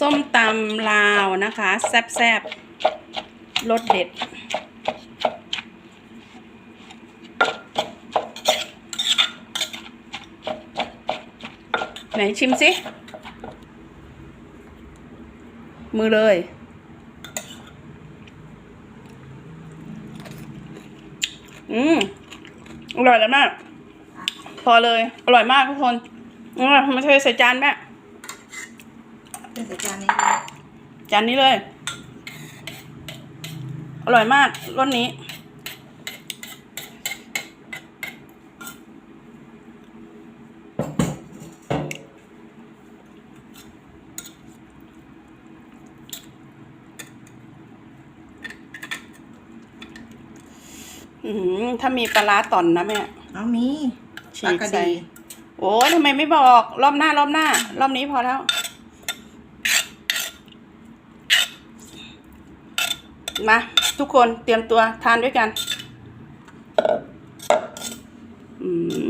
ส้มตำลาวนะคะ แซ่บๆรสเด็ด ไหนชิมสิ มือเลย อืม อร่อยแล้วแม่พอเลย อร่อยมากทุกคนอืมมาเทใส่จานแม่ ใส่จานนี้นะจานนี้เลย อร่อยมากรสนี้ อือหือถ้ามีปลาร้าต่อนนะแม่เอามีฉีปลากกกระใส่ดี โอ้ยทำไมไม่บอก รอบหน้ารอบหน้า รอบนี้พอแล้ว มา ทุกคนเตรียมตัวทานด้วยกัน อืม